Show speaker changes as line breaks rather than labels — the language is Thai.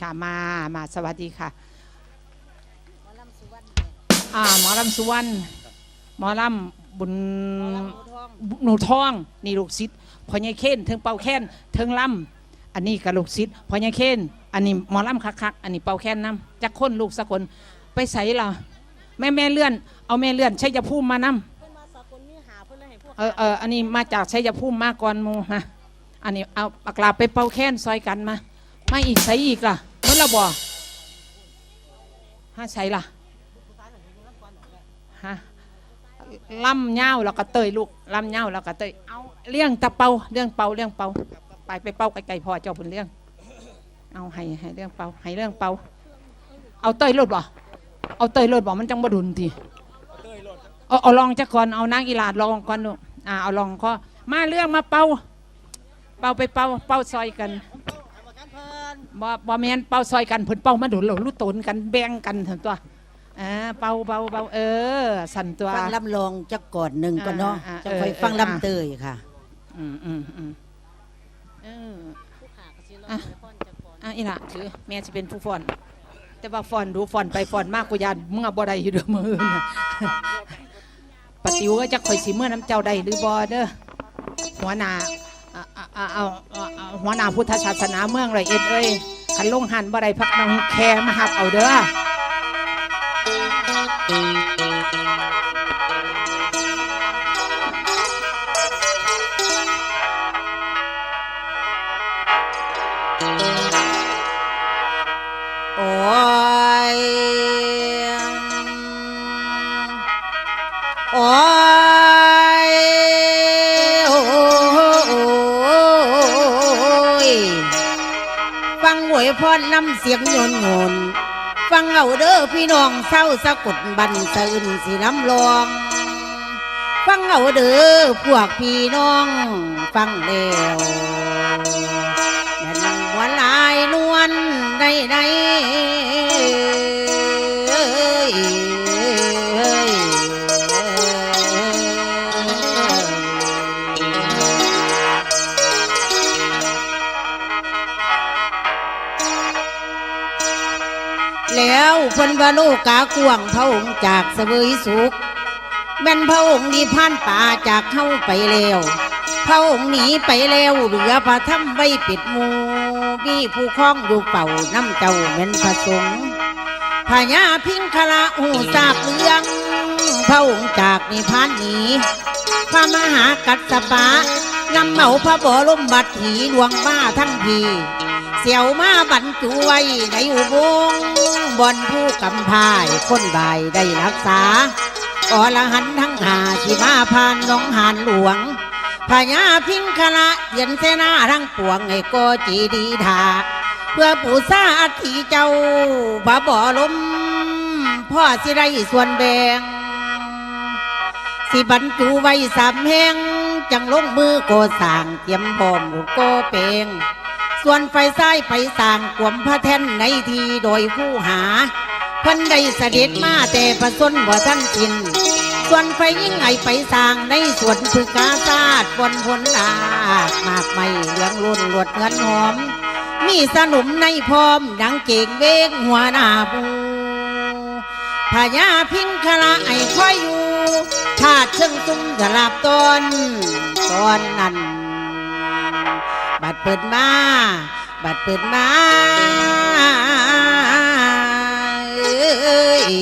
ค่ะมามาสวัสดีค่ะอ่าหมอลำสุวรรณหมอลำบุญหนูทองนี่ลูกศิษย์พ่อใหญ่เค้นเทิงเป่าแค้นเทิงลำอันนี้กับลูกศิษย์พ่อใหญ่เค้นอันนี้หมอลำคักๆอันนี้เป่าแค้นน้ำจักคนลูกสักคนไปใส่ล่ะแม่แม่เลื่อน เอาแม่เลื่อนชัยภูมิมานำเออเอออันนี้มาจากชัยภูมิมาก่อนหมูฮะอันนี้เอาปากลาไปเป่าแค้นซอยกันมาไม่อีกใส่อีกล่ะ เมื่อเราบ่ฮะใส่ล่ะฮะล่ำเงาแล้วก็เตยลูกล่ำเงาแล้วก็เตยเอาเลี้ยงตะเปาเรื่องเปาเรื่องเปาไปไปเปาไกลๆพอเจ้าบุญเรื่องเอาให้ให้เรื่องเปาให้เรื่องเปาเอาเตยรถบ่เอาเตยรถบ่มันจังบดุนทีเอาเอาลองจักก่อนเอานางอีหลาดลองก่อนลูกอ่าเอาลองก็มาเรื่องมาเปาเปาไปเปาเปาซอยกัน บ่บ่แม่นเป่าซอยกันเพิ่นเป่ามาดุนเรารู้ตนกันแบ่งกันเถอะตัวอ่าเป่าเป่าเป่าเออ สั่นตัว
ฟังลำลองจักก่อนหนึ่งก่อนเนาะ
อ่าอ่า
จะค่อย
เออ
ฟัง
เออ
ลำเตยค่ะ
อืมอืมอืมเอออะอะอีหล่ะถือแม่จะเป็นผู้ฟ้อน แต่ว่าฟ้อนดูฟ้อนไปฟ้อนมากกูยานมึงอะบ่ได้อยู่เด้อมืออื่นน่ะ ปะติวก็จะคอยสิเมื่อน้ำเจ้าได้หรือบ่เด้อหัวหน้าอ่าอ่าอ่าเอาเอาเอาหัวหน้าพุทธศาสนาเมืองไรเอ็ดเอ้ย ขันลงหันบ่ได้พักน้องแคมาหับเอาเด้อ
โอ้ยโอ้ย วยพรน้ำเสียงโยนโงนฟังเอาเด้อพี่น้องเศร้าสะกดบันเตืนสีน้ำลอง ฟังเอาเด้อพวกพี่น้อง ฟังแล้วแม่นหัวลายนวลได้ได้ แล้วเพิ่นว่าโลกากวงพระองค์จากเสวยสุขแม่นพระองค์นิพพานป่าจากเข้าไปแล้วพระองค์หนีไปแล้วเหลือพระถ้ำไว้ปิดมูมีผู้คล้องอยู่เป่าน้ำเจ้าแม่นพระสงฆ์พญาพิงคละหูทราบเรื่องพระองค์จากนิพพานหนีพระมหากัสสปะนำเหมาพระบรมบัตรหีหลวงมาทั้งพี เสี่ยวมาบรรจุไว้ในอุโบงบนผู้กำพายคนบายได้รักษาอรหันทั้งหาที่มาพานน้องหานหลวงพญาพิงคละเย็นเสนาทั้งปวงให้โกจีดีทาเพื่อปู่ซาอัฐิเจ้าบาบ่อลมพ่อสิได้ส่วนแบ่งสิบรรจุไว้สามแห่งจังลงมือโกสร้างเตรียมบอมลูกโกเปง ส่วนไฟซ้ายไปสางกวมพระแท่นในทีโดยผู้หาเพิ่นได้เสด็จมาแต่ประสนบ่ท่านกิน ส่วนไฟยิ่งไงไปสร้างในสวนพึกกาซาดบนผลลากมากไม่เหลืองลุ่นหลวดเงินหอม มีสนุมในพร้อมดังเก่งเวกหัวหน้าบูพญาพิงคละไอ้คอยอยู่ทาดเชิงตุ้มสลับตนตอนนั้น เปิดมา บัดเปิดมาเอ้ย